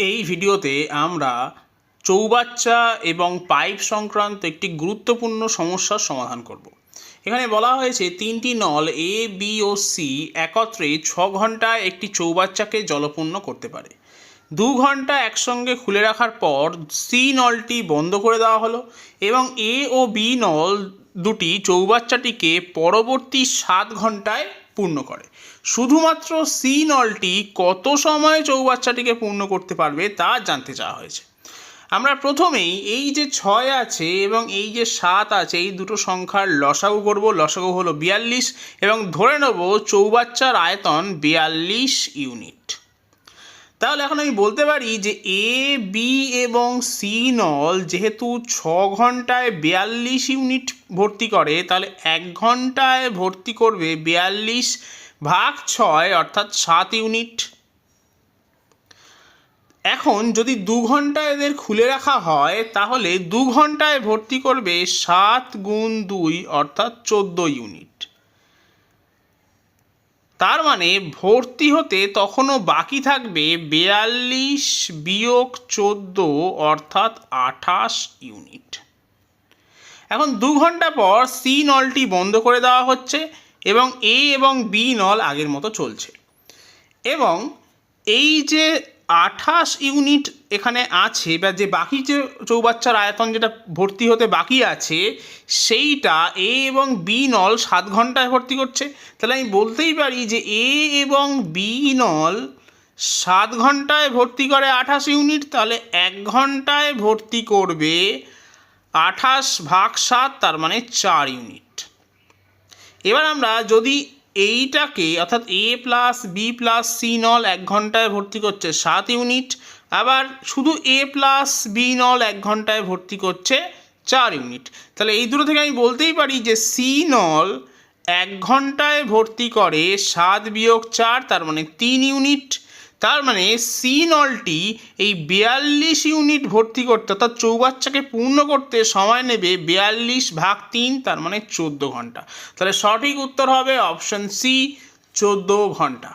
এই ভিডিওতে আমরা চৌবাচ্চা এবং পাইপ সংক্রান্ত একটি গুরুত্বপূর্ণ সমস্যার সমাধান করব। এখানে বলা হয়েছে তিনটি নল এ বি ও সি একত্রে ছ ঘন্টায় একটি চৌবাচ্চাকে জলপূর্ণ করতে পারে। দু ঘণ্টা একসঙ্গে খুলে রাখার পর সি নলটি বন্ধ করে দেওয়া হলো এবং এ ও বি নল দুটি চৌবাচ্চাটিকে পরবর্তী সাত ঘন্টায় পূর্ণ করে। শুধুমাত্র সি নলটি কত সময় চৌবাচ্চাটিকে পূর্ণ করতে পারবে তা জানতে চাওয়া হয়েছে। আমরা প্রথমেই এই যে ছয় আছে এবং এই যে সাত আছে, এই দুটো সংখ্যার লসাগু করব। লসাগু হলো বিয়াল্লিশ এবং ধরে নেব চৌবাচ্চার আয়তন বিয়াল্লিশ ইউনিট। তাহলে এখন আমি বলতে পারি যে এ বি এবং সি নল যেহেতু ছ ঘন্টায় বিয়াল্লিশ ইউনিট ভর্তি করে, তাহলে এক ঘন্টায় ভর্তি করবে বিয়াল্লিশ ভাগ ছয় অর্থাৎ সাত ইউনিট। এখন যদি দু ঘণ্টা এদের খুলে রাখা হয়, তাহলে দু ঘন্টায় ভর্তি করবে সাত গুণ দুই অর্থাৎ চোদ্দ ইউনিট। তার মানে ভর্তি হতে তখনও বাকি থাকবে বিয়াল্লিশ বিয়োগ চোদ্দ, অর্থাৎ আঠাশ ইউনিট। এখন দু ঘণ্টা পর সি নলটি বন্ধ করে দেওয়া হচ্ছে এবং এ এবং বি নল আগের মতো চলছে। এবং এই যে আঠাশ ইউনিট এখানে আছে, বা যে বাকি যে চৌবাচ্চার আয়তন যেটা ভর্তি হতে বাকি আছে, সেইটা এ এবং বি নল সাত ঘন্টায় ভর্তি করছে। তাহলে আমি বলতেই পারি যে এ এবং বি নল সাত ঘন্টায় ভর্তি করে আঠাশ ইউনিট, তাহলে এক ঘন্টায় ভর্তি করবে আঠাশ ভাগ সাত, তার মানে চার ইউনিট। এবার আমরা যদি এইটাকে অর্থাৎ A plus B plus C নল এক ঘন্টায় ভর্তি করছে সাত ইউনিট আবার শুধু এ প্লাস বি নল এক ঘন্টায় ভর্তি করছে চার ইউনিট তাহলে এই দুটো থেকে আমি বলতেই পারি যে সি নল এক ঘন্টায় ভর্তি করে সাত বিয়োগ চার, তার মানে তিন ইউনিট তার মানে সি নলটি এই বিয়াল্লিশ ইউনিট ভর্তি করতে অর্থাৎ চৌবাচ্চাকে পূর্ণ করতে সময় নেবে বিয়াল্লিশ ভাগ তিন, তার মানে চোদ্দ ঘণ্টা। তাহলে সঠিক উত্তর হবে অপশন সি, চোদ্দ ঘণ্টা।